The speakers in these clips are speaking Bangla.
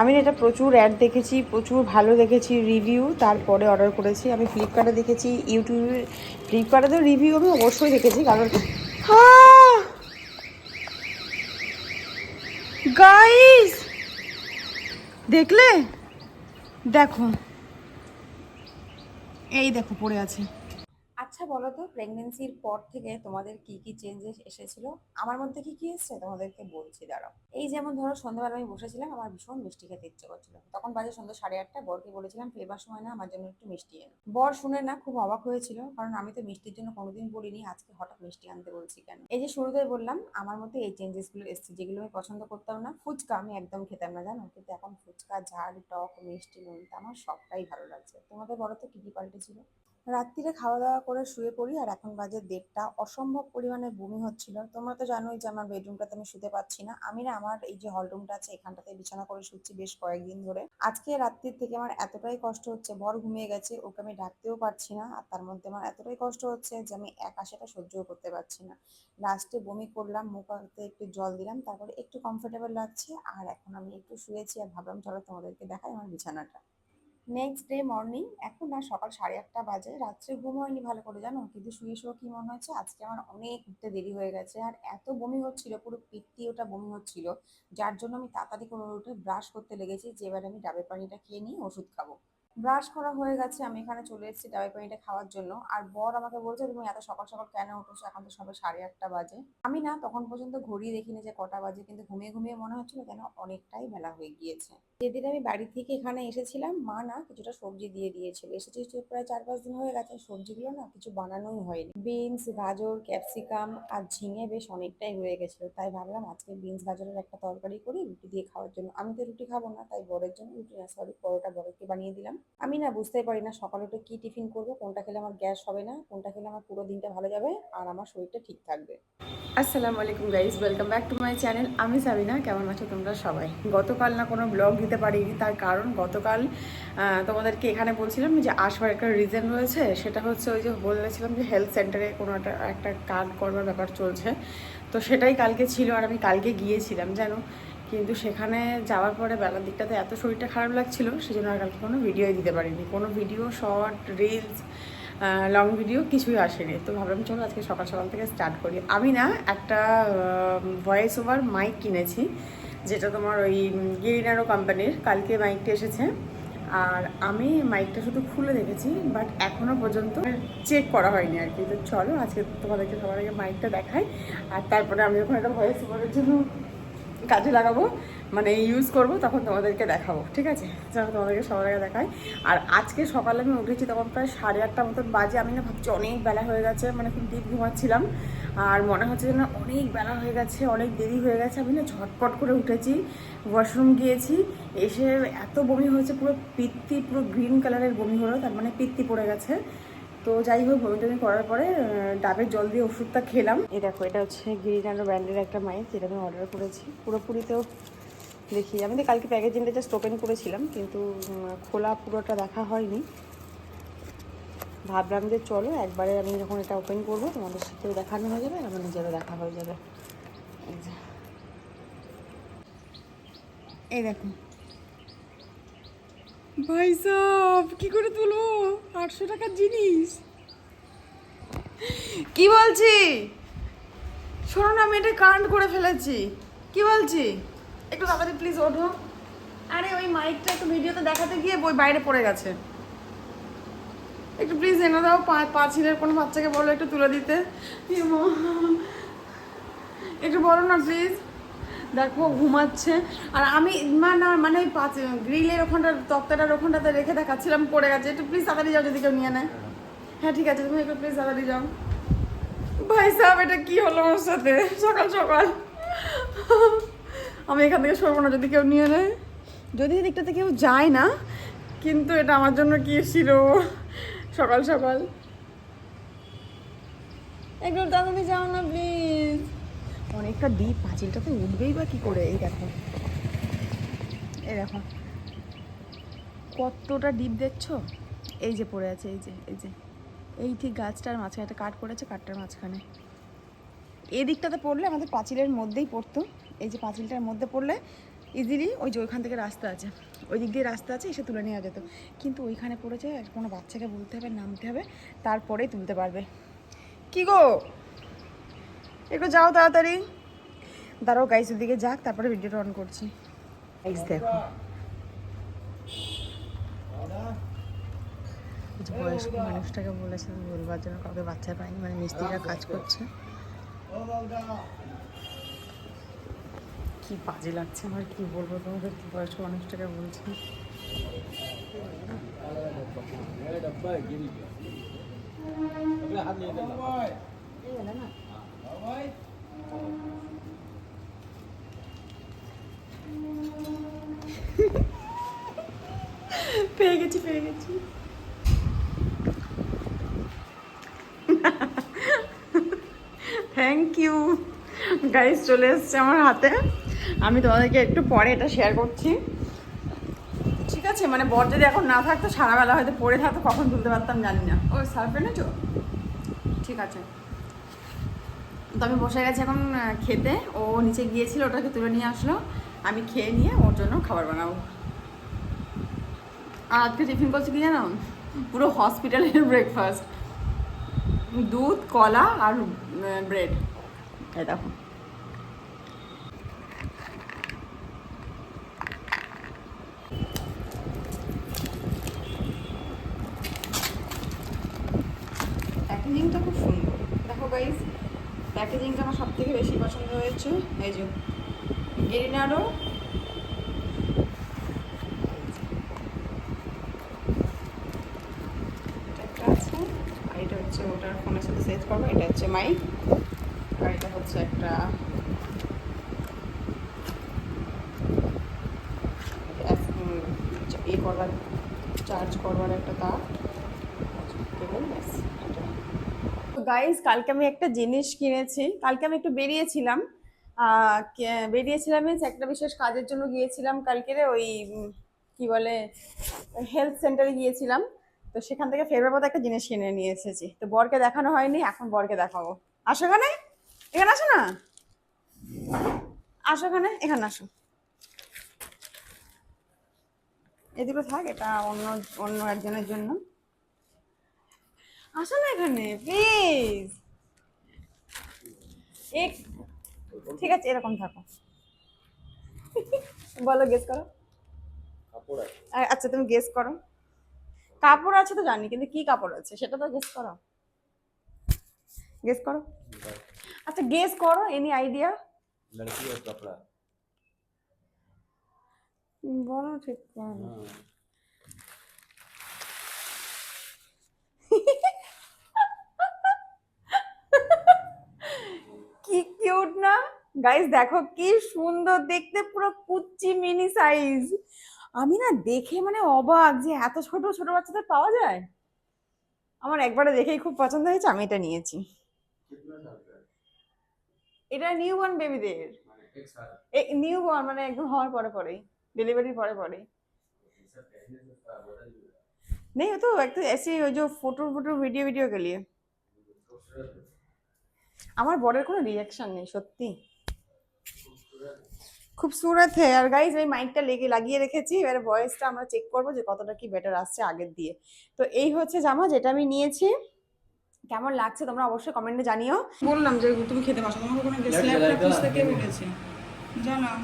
আমি এটা প্রচুর অ্যাড দেখেছি, প্রচুর ভালো দেখেছি রিভিউ তারপরে অর্ডার করেছি। আমি ফ্লিপকার্টে দেখেছি ইউটিউবে ফ্লিপকার্টে তো রিভিউ আমি অবশ্যই দেখেছি, কারণ গাইস দেখলে? দেখো। এই দেখো, পড়ে আছে। আচ্ছা বলো তো প্রেগনেন্সির পর থেকে তোমাদের কি কি চেঞ্জেস এসেছিল? আমার মধ্যে কি কি এসেছে? তোমাদেরকে বলছি, দাঁড়াও। এই যেমন ধরো সন্ধ্যাবেলা আমি বসেছিলাম, আমার ভীষণ মিষ্টি খেতে ইচ্ছে করছিল। তখন বাজে সন্ধ্যা সাড়ে আটটা, বরকে বলেছিলাম ফেরবার সময় না, আমার জন্য একটু মিষ্টি এনে বর শুনে না খুব অবাক হয়েছিল, কারণ আমি তো মিষ্টির জন্য কোনোদিন বলিনি, আজকে হঠাৎ মিষ্টি আনতে বলছি কেন? এই যে শুরুতে বললাম, আমার মধ্যে এই চেঞ্জেসগুলো এসেছে, যেগুলো আমি পছন্দ করতাম না। ফুচকা আমি একদম খেতাম না, জানো? কিন্তু এখন ফুচকা, ঝাল, টক, মিষ্টি নোনতা আমার সবটাই ভালো লাগছে। তোমাদের বলো তো কি কি পাল্টেছিল রাত্রিরে খাওয়া দাওয়া করে শুয়ে পড়ি আর এখন বাজে দেড়টা। অসম্ভব পরিমাণে বমি হচ্ছিল। তোমরা তো জানোই যে আমার বেডরুমটাতে আমি শুতে পারছি না। আমি না আমার এই যে হল রুমটা আছে, এখানটাতে বিছানা করে শুচ্ছি বেশ কয়েকদিন ধরে। আজকে রাত্রির থেকে আমার এতটাই কষ্ট হচ্ছে, বর ঘুমিয়ে গেছে, ওকে আমি ডাকতেও পারছি না। আর তার মধ্যে আমার এতটাই কষ্ট হচ্ছে যে আমি একা সেটা সহ্যও করতে পারছি না। লাস্টে বমি করলাম, মুখ একটু জল দিলাম, তারপরে একটু কমফোর্টেবল লাগছে। আর এখন আমি একটু শুয়েছি আর ভাবলাম চলো তোমাদেরকে দেখাই আমার বিছানাটা। নেক্সট ডে মর্নিং এখন না সকাল সাড়ে আটটা বাজে, রাত্রে ঘুম হয়নি ভালো করে, জানো? কিন্তু শুয়ে শুয়ে কি মনে হচ্ছে আজকে আমার অনেক উঠতে দেরি হয়ে গেছে, আর এত বমি হচ্ছিল, পুরো পিত্তি ওটা বমি হচ্ছিল, যার জন্য আমি তাড়াতাড়ি করে উঠে ব্রাশ করতে লেগেছি, যে এবার আমি ডাবের পানিটা খেয়ে নিয়ে ওষুধ খাব। ব্রাশ করা হয়ে গেছে, আমি এখানে চলে এসেছি ডাবের পানিটা খাওয়ার জন্য, আর বর আমাকে বলছে, তুমি এত সকাল সকাল কেন উঠোছো? এখন তো সবে সাড়ে আটটা বাজে। আমি না, তখন পর্যন্ত ঘড়ি দেখিনি যে কটা বাজে, কিন্তু ঘুমিয়ে ঘুমিয়ে মনে হচ্ছিল যেন অনেকটাই বেলা হয়ে গিয়েছে। যেদিন আমি বাড়ি থেকে এখানে এসেছিলাম, মা না কিছুটা সবজি দিয়ে দিয়েছিল। এসেছি প্রায় চার পাঁচ দিন হয়ে গেছে, সবজিগুলো না কিছু বানানোই হয়নি। বিনস, গাজর, ক্যাপসিকাম আর ঝিঙে বেশ অনেকটাই হয়ে গেছিল। তাই ভাবলাম আজকে বিনস, গাজরের একটা তরকারি করি, রুটি দিয়ে খাওয়ার জন্য। আমি তো রুটি খাব না, তাই বরের জন্য রুটি না সরি পরোটা বরকে বানিয়ে দিলাম। আমি না বুঝতেই পারি না সকালে উঠে কি টিফিন করব, কোনটা খেলে আমার গ্যাস হবে না, কোনটা খেলে আমার পুরো দিনটা ভালো যাবে আর আমার শরীরটা ঠিক থাকবে। আসসালামু আলাইকুম guys welcome back to my channel আমি সাবিনা, কেমন আছো তোমরা সবাই? গতকাল না কোনো ব্লগ দিতে পারিনি। তার কারণ গতকাল তোমাদেরকে এখানে বলছিলাম যে আসবার একটা রিজন রয়েছে, সেটা হচ্ছে ওই যে বলেছিলাম যে হেলথ সেন্টারে কোনো একটা একটা কার্ড করবার ব্যাপার চলছে। তো সেটাই কালকে ছিল আর আমি কালকে গিয়েছিলাম, জানো? কিন্তু সেখানে যাওয়ার পরে বেলার দিকটাতে এত শরীরটা খারাপ লাগছিল, সেজন্য আর কালকে কোনো ভিডিওই দিতে পারিনি। কোনো video short reels long video কিছুই আসেনি। তো ভাবলাম, চলো আজকে সকাল সকাল থেকে স্টার্ট করি। আমি না একটা ভয়েস ওভার মাইক কিনেছি। যেটা তোমার ওই গিরিনারো কোম্পানির কালকে মাইকটা এসেছে। আর আমি মাইকটা শুধু খুলে দেখেছি বাট এখনও পর্যন্ত চেক করা হয়নি আর কি। তো চলো, আজকে তোমাদেরকে সবার আগে মাইকটা দেখাই। আর তারপরে আমি ওখানে একটা ভয়েস ওভারের জন্য কাজে লাগাবো মানে ইউজ করব, তখন তোমাদেরকে দেখাবো, ঠিক আছে? চলো তোমাদেরকে সবার আগে দেখাই। আর আজকে সকালে আমি উঠেছি তখন প্রায় সাড়ে আটটা মতন বাজে, আমি না ভাবছি অনেক বেলা হয়ে গেছে মানে খুব ডিপ ঘুমাচ্ছিলাম। আর মনে হচ্ছে যে না অনেক বেলা হয়ে গেছে, অনেক দেরি হয়ে গেছে, আমি না ঝটপট করে উঠেছি ওয়াশরুম গিয়েছি, এসে এত বমি হয়েছে, পুরো পিত্তি, পুরো গ্রিন কালারের বমি হলো, তার মানে পিত্তি পড়ে গেছে। তো যাই হোক বমি টমি করার পরে ডাবের জল দিয়ে ওষুধটা খেলাম। এই দেখো, এটা হচ্ছে গিরিনানো ব্র্যান্ডের একটা মাইক যেটা আমি অর্ডার করেছি। পুরোপুরিতেও দেখি। আমি তো কালকে প্যাকেজিংটা জাস্ট ওপেন করেছিলাম, কিন্তু খোলা পুরোটা দেখা হয়নি। ভাবলাম যে চলো, একবারে আমি যখন এটা ওপেন করব, তোমাদের সাথেও দেখানো হয়ে যাবে আমার নিজেরও দেখা হয়ে যাবে। এই দেখো। ভাই সব, কি করে তুলবো? আটশো টাকার জিনিস। কি বলছি? শোনো না, আমি এটা কারেন্ট করে ফেলেছি। কি বলছি? একটু তাড়াতাড়ি প্লিজ ওঠো। আরে, ওই মাইকটা একটু ভিডিওতে দেখাতে গিয়ে বই বাইরে পড়ে গেছে। একটু প্লিজ এনে দাও, পা পাঁচিলের কোনো বাচ্চাকে বলো একটু তুলে দিতে। একটু বলো না প্লিজ দেখো, ঘুমাচ্ছে। আর আমি না মানে ওই পাঁচ, গ্রিলের ওখানটা, তক্তাটার ওখানটাতে রেখে দেখাচ্ছিলাম, পড়ে গেছে। একটু প্লিজ তাড়াতাড়ি যাও যদি কেউ নিয়ে নেয়। হ্যাঁ ঠিক আছে, তুমি একটু প্লিজ তাড়াতাড়ি যাও। ভাই সাহেব, এটা কি হলো আমার সাথে? সকাল সকাল। আমি এখান থেকে সরবো না যদি কেউ নিয়ে নেয়। যদি এদিকটাতে কেউ যায় না, কিন্তু এটা আমার জন্য কি ছিল? সকাল সকাল। একটু তাড়াতাড়ি যাও না প্লিজ অনেকটা ডিপ পাঁচিলটাতে উঠবেই বা কি করে? এই দেখো। এই দেখো। কতটা ডিপ দেখছ? এই যে পড়ে আছে, এই যে এই যে। এই ঠিক গাছটার মাঝখানে, একটা কাঠ পড়েছে কাঠটার মাঝখানে। এই দিকটাতে পড়লে আমাদের পাঁচিলের মধ্যেই পড়তো। এই যে পাঁচিলটার মধ্যে পড়লে ইজিলি ওই যে ওইখান থেকে রাস্তা আছে। ওই দিক দিয়ে রাস্তা আছে, এসে তুলে নেওয়া যেত। কিন্তু ওইখানে পড়েছে আর কোনো বাচ্চাকে বলতে হবে, নামতে হবে, তারপরেই তুলতে পারবে। কি গো? একটু যাও তাড়াতাড়ি। দাঁড়াও গাইস দিকে যাক, তারপরে ভিডিওটা অন করছি। দেখো। বয়স্ক মানুষটাকে বলেছে, বলবার জন্য কাউকে বাচ্চা পায়নি মানে মিস্ত্রিরা কাজ করছে। কি বাজে লাগছে আমার, কি বলব তোমাদের? কি বয়স্ক মানুষটাকে বলছি। পেয়ে গেছি পেয়ে গেছি। থ্যাংক ইউ গাইস চলে এসছে আমার হাতে। আমি তোমাদেরকে একটু পরে এটা শেয়ার করছি। ঠিক আছে মানে বর যদি এখন না থাকতো সারাবেলা হয়তো পড়ে থাকতো, কখন তুলতে পারতাম জানি না। ও সার্ফ এনেছো ঠিক আছে। তো আমি বসে গেছি এখন খেতে। ও নিচে গিয়েছিল, ওটাকে তুলে নিয়ে আসলো। আমি খেয়ে নিয়ে ওর জন্য খাবার বানাবো। আর আজকে টিফিন করছি কি জানো? পুরো হসপিটালের ব্রেকফাস্ট দুধ, কলা আর ব্রেড এই দেখো প্যাকেজিংটা খুব সুন্দর দেখো গাইজ প্যাকেজিংটা আমার সব থেকে বেশি পছন্দ হয়েছে। এই যে গেরিনারও হচ্ছে ওটার ফোনের সাথে করব, এটা হচ্ছে মাইক হচ্ছে একটা করবার চার্জ করবার একটা তার। গাইজ কালকে আমি একটা জিনিস কিনেছি। কালকে আমি একটু বেরিয়েছিলাম। বেরিয়েছিলাম একটা বিশেষ কাজের জন্য গিয়েছিলাম কালকে ওই কি বলে হেলথ সেন্টারে গিয়েছিলাম। তো সেখান থেকে ফেরবার পথে একটা জিনিস কিনে নিয়ে এসেছি। তো বরকে দেখানো হয়নি, এখন বরকে দেখাবো। আসো এখানে? এখানে আসো না? আসো এখানে এখানে আসো। দুটো থাক, এটা অন্য অন্য একজনের জন্য। আসো না এখানে প্লিজ এক ঠিক আছে এরকম থাকো। বলো গেস করো। আচ্ছা তুমি গেস করো। কাপড় আছে তো জানি কিন্তু কি কাপড় আছে সেটা তো গেস করো। গেস করো। আচ্ছা গেস করো এনি আইডিয়া লড়কি আর কাপড়া। বলো ঠিক করে। হ্যাঁ। না গাইস দেখো কি সুন্দর দেখতে পুরো কুচ্চি মিনি সাইজ আমি না দেখে মানে অবাক যে এত ছোট ছোট বাচ্চাদের পাওয়া যায় আমার একবারে দেখেই খুব পছন্দ হয়েছে আমি এটা নিয়েছি कितना साल का है এটা নিউ বর্ন বেবিদের माने एक साल নিউ বর্ন মানে একদম হওয়ার পরে পরেই ডেলিভারির পরে পরে ऐसा पहले से था बदल गया नहीं वो तो एक तो ऐसे ही वो जो फोटो फोटो वीडियो वीडियो के लिए खूबसूरत है আমার বরের কোনো রিয়াকশন নেই সত্যি खूबसूरत है খুব সুরত হে। আর গাইজ আমি মাইকটা লেগে লাগিয়ে রেখেছি। এবারে ভয়েসটা আমরা চেক করব যে কতটা কি বেটার আসছে আগের দিয়ে। তো এই হচ্ছে জামা যেটা আমি নিয়েছি। কেমন লাগছে তোমরা অবশ্যই কমেন্টে জানিও। বললাম যে তুমি খেতে পারছ তোমার বলেছে। জানাও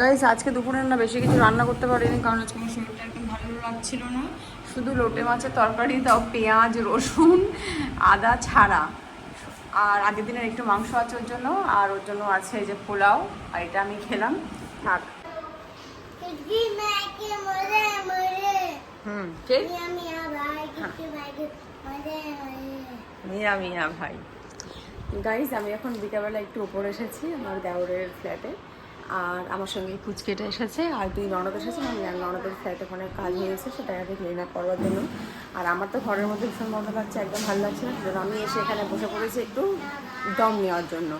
গাইজ আজকে দুপুরে না বেশি কিছু রান্না করতে পারিনি কারণ আজকে আমার শরীরটা একদম ভালো লাগছিল না। শুধু লোটে মাছের তরকারি তাও পেঁয়াজ রসুন আদা ছাড়া। আর আগের দিনের একটু মাংস আছে ওর জন্য, আর ওর জন্য আছে যে পোলাও, আর এটা আমি খেলাম। থাক। হুম ঠিক হ্যাঁ। মিয়া মিয়া ভাই। গাইজ আমি এখন বিকালবেলা একটু উপরে এসেছি, আমার দেওরের ফ্ল্যাটে আর আমার সঙ্গে ফুচকেটা এসেছে, আর দুই ননদ এসেছে আমি আর ননদের ফ্ল্যাট ওখানে কাজ নিয়েছে সেটা আগে ক্লিন আপ করবার জন্য। আর আমার তো ঘরের মধ্যে ভীষণ মজা লাগছে একদম ভালো লাগছে না সেজন্য আমি এসে এখানে বসে পড়েছি একটু দম নেওয়ার জন্য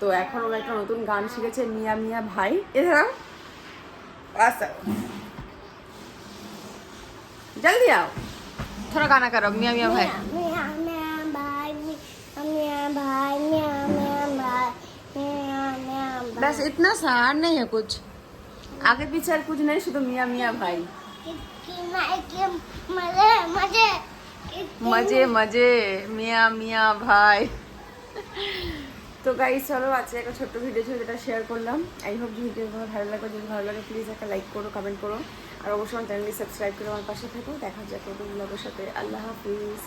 তো এখন ওরা একটা নতুন গান শিখেছে মিয়া মিয়া ভাই এছাড়া আচ্ছা জলদি আও थोड़ा गाना करो मियाँ मियाँ भाई मियाँ मियाँ भाई मियाँ भाई मियाँ मियाँ भाई मियाँ मियाँ भाई बस इतना सा और नहीं है कुछ आगे पीछे और कुछ नहीं शुद्ध मियाँ मियाँ भाई মজে মজে মিয়া মিয়া ভাই তো গাই চলো আজকে একটা ছোট্ট ভিডিও ছিল যেটা শেয়ার করলাম। আই হোপ ভিডিও ভালো লাগবে যদি ভালো লাগে প্লিজ একটা লাইক করো কমেন্ট করো। আর অবশ্যই চ্যানেলটি সাবস্ক্রাইব করে আমার পাশে থাকো। দেখা যাক নতুন ব্লগের সাথে। আল্লাহ হাফিজ।